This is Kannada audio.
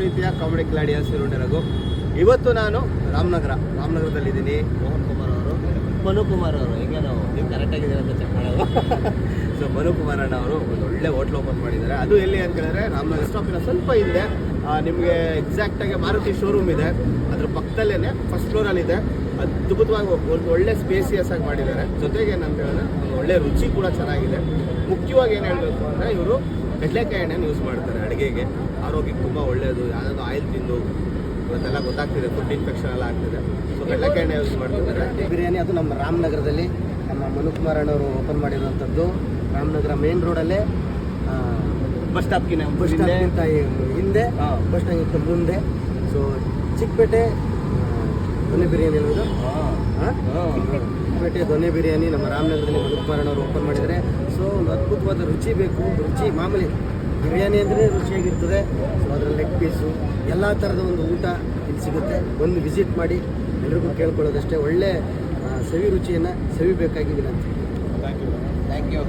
ಪ್ರೀತಿಯ ಕಾಮಿಡಿ ಕ್ಲಾಡಿಯ ಸಿರುಂಡೆ ರಘು. ಇವತ್ತು ನಾನು ರಾಮನಗರ ರಾಮನಗರದಲ್ಲಿದ್ದೀನಿ. ಮೋಹನ್ ಕುಮಾರ್ ಅವರು. ಮನು ಕುಮಾರ್ ಅವರು. ಈಗ ನಾವು? ನೀವು ಕರೆಕ್ಟಾಗಿದ್ದೀರ ಅಂತ ಚೆಕ್ ಮಾಡೋದು. ಸೊ ಮನು ಕುಮಾರ್ ಅಣ್ಣ ಅವರು ಒಂದು ಒಳ್ಳೆ ಹೋಟ್ಲ್ ಓಪನ್ ಮಾಡಿದ್ದಾರೆ. ಅದು ಎಲ್ಲಿ ಅಂತ ಹೇಳಿದ್ರೆ ರಾಮನಗರ ಸ್ಟಾಪಿನ ಸ್ವಲ್ಪ ಹಿಂದೆ ನಿಮಗೆ ಎಕ್ಸಾಕ್ಟಾಗಿ ಮಾರುತಿ ಶೋರೂಮ್ ಇದೆ. ಅದ್ರ ಪಕ್ಕದಲ್ಲೇ ಫಸ್ಟ್ ಫ್ಲೋರಲ್ಲಿ ಇದೆ. ಅದ್ಭುತವಾಗಿ ಒಂದು ಒಳ್ಳೆ ಸ್ಪೇಸಿಯಸ್ ಆಗಿ ಮಾಡಿದ್ದಾರೆ. ಜೊತೆಗೆ ಏನಂತ ಹೇಳಿದ್ರೆ ಒಂದು ಒಳ್ಳೆ ರುಚಿ ಕೂಡ ಚೆನ್ನಾಗಿದೆ. ಮುಖ್ಯವಾಗಿ ಏನು ಹೇಳಬೇಕು ಅಂದರೆ ಇವರು ಕಡಲೆಕಾಯಿ ಎಣ್ಣೆನ ಯೂಸ್ ಮಾಡ್ತಾರೆ ಅಡುಗೆಗೆ. ಆರೋಗ್ಯಕ್ಕೆ ತುಂಬ ಒಳ್ಳೆಯದು ಯಾವುದಾದ್ರು ಆಯಿಲ್ ತಿಂದು ಇವತ್ತೆಲ್ಲ ಗೊತ್ತಾಗ್ತಿದೆ ಫುಡ್ ಇನ್ಫೆಕ್ಷನ್ ಎಲ್ಲ ಆಗ್ತಿದೆ. ಸೊ ಕಡಲೆಕಾಯಿ ಎಣ್ಣೆ ಯೂಸ್ ಮಾಡ್ತಿದ್ದಾರೆ. ಬಿರಿಯಾನಿ ಅದು ನಮ್ಮ ರಾಮನಗರದಲ್ಲಿ ನಮ್ಮ ಮನುಕುಮಾರ್ ಅಣ್ಣವರು ಓಪನ್ ಮಾಡಿರುವಂಥದ್ದು. ರಾಮನಗರ ಮೇನ್ ರೋಡಲ್ಲೇ ಬಸ್ ಸ್ಟಾಪ್ಗಿನ ಬಸ್ ಸ್ಟಾಪ್ಗಿಂತ ಹಿಂದೆ. ಬಸ್ ಸ್ಟಾಂಡ್ಗಿಂತ ಮುಂದೆ. ಸೊ ಚಿಕ್ಕಪೇಟೆ ದೊನ್ನೆ ಬಿರಿಯಾನಿ ಅನ್ನೋದು ಹಾಂ. ಚಿಕ್ಕಪೇಟೆ ದೊನ್ನೆ ಬಿರಿಯಾನಿ ನಮ್ಮ ರಾಮನಗರದಲ್ಲಿ ಮನುಕುಮಾರ್ ಅವರು ಓಪನ್ ಮಾಡಿದ್ದಾರೆ. ಸೊ ಒಂದು ಅದ್ಭುತವಾದ ರುಚಿ ಬೇಕು. ರುಚಿ ಮಾಮೂಲಿ ಬಿರಿಯಾನಿ ಅಂದರೆ ರುಚಿಯಾಗಿರ್ತದೆ. ಸೊ ಅದರ ಲೆಗ್ ಪೀಸು ಎಲ್ಲ ಥರದ ಒಂದು ಊಟ ಇಲ್ಲಿ ಸಿಗುತ್ತೆ. ಒಂದು ವಿಸಿಟ್ ಮಾಡಿ ಎಲ್ರಿಗೂ ಕೇಳ್ಕೊಳ್ಳೋದಷ್ಟೇ ಒಳ್ಳೆ ಸವಿ ರುಚಿಯನ್ನು ಸವಿಬೇಕಾಗಿದೆ ಅಂತ ಥ್ಯಾಂಕ್ ಯು ಥ್ಯಾಂಕ್ ಯು